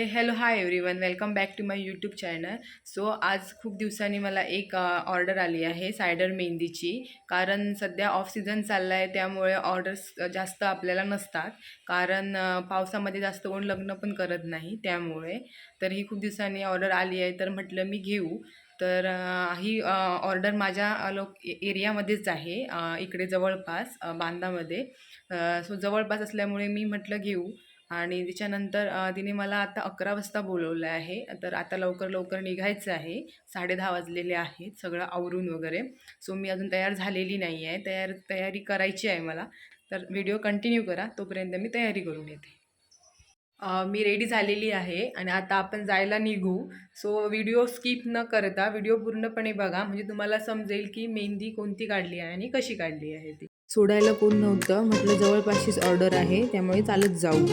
Hey hello hi everyone welcome back to my YouTube channel so आज खूप दिवसांनी मला एक ऑर्डर आली आहे सायडर मेहंदीची. कारण सध्या ऑफ सीझन चालला आहे त्यामुळे ऑर्डर्स जास्त आपल्याला नसतात. कारण पावसामध्ये जास्त कोण लग्न पण करत नाही त्यामुळे. तर ही खूप दिवसांनी ऑर्डर आली आहे तर म्हटलं मी घेऊ. तर ही ऑर्डर माझ्या लोक एरियामध्येच आहे इकडे जवळपास बांधामध्ये. सो जवळपास असल्यामुळे मी म्हटलं घेऊ. आणि त्याच्यानंतर तिने मला आता अकरा वाजता बोलवलं आहे. तर आता लवकर लवकर निघायचं आहे. साडेदहा वाजलेले आहेत सगळं आवरून वगैरे. सो मी अजून तयार झालेली नाही आहे. तयार तयारी करायची आहे मला. तर व्हिडिओ कंटिन्यू करा. तोपर्यंत मी तयारी करून येते. मी रेडी झालेली आहे आणि आता आपण जायला निघू. सो व्हिडिओ स्किप न करता व्हिडिओ पूर्णपणे बघा. म्हणजे तुम्हाला समजेल की मेहंदी कोणती काढली आहे आणि कशी काढली आहे ती. सोडायला कोण नव्हतं. म्हटलं जवळपासचीच ऑर्डर आहे त्यामुळे चालत जाऊ.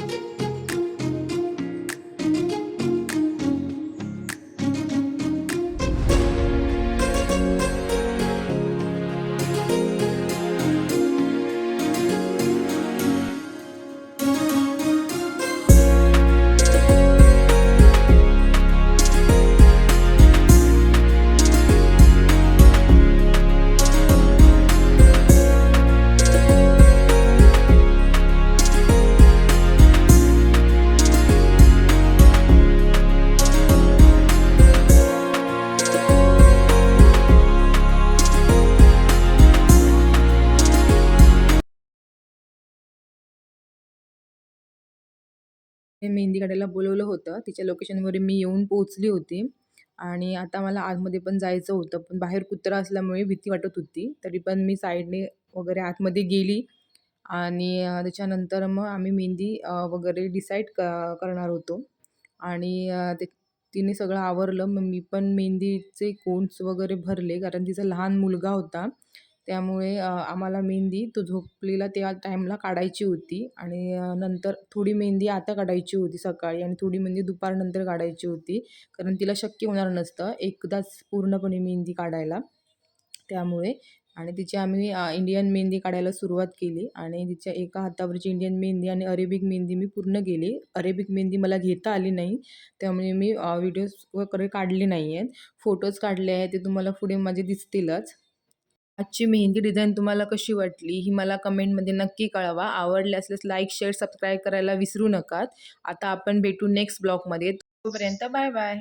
ते मेहंदी काढायला बोलवलं होतं. तिच्या लोकेशनवर मी येऊन पोहोचली होती. आणि आता मला आतमध्ये पण जायचं होतं. पण बाहेर कुत्रा असल्यामुळे भीती वाटत होती. तरी पण मी साईडने वगैरे आतमध्ये गेली. आणि त्याच्यानंतर मग आम्ही मेहंदी वगैरे डिसाईड क करणार होतो. आणि ते तिने सगळं आवरलं. मग मी पण मेहंदीचे कोन्स वगैरे भरले. कारण तिचा लहान मुलगा होता. त्यामुळे आम्हाला मेहंदी तो झोपलेला त्या टाईमला काढायची होती आणि नंतर थोडी मेहंदी आता काढायची होती सकाळी आणि थोडी मेहंदी दुपारनंतर काढायची होती. कारण तिला शक्य होणार नसतं एकदाच पूर्णपणे मेहंदी काढायला. त्यामुळे आणि तिची आम्ही इंडियन मेहंदी काढायला सुरुवात केली आणि तिच्या एका हातावरची इंडियन मेहंदी आणि अरेबिक मेहंदी मी पूर्ण केली. अरेबिक मेहंदी मला घेता आली नाही. त्यामुळे मी व्हिडिओज वगैरे काढले नाही आहेत फोटोज काढले आहेत ते तुम्हाला पुढे माझे दिसतीलच. आजची मेहंदी डिझाईन तुम्हाला कशी वाटली ही मला कमेंटमध्ये नक्की कळवा. आवडले असल्यास लाईक शेअर सबस्क्राईब करायला विसरू नका आता आपण भेटू नेक्स्ट ब्लॉगमध्ये. तोपर्यंत बाय बाय.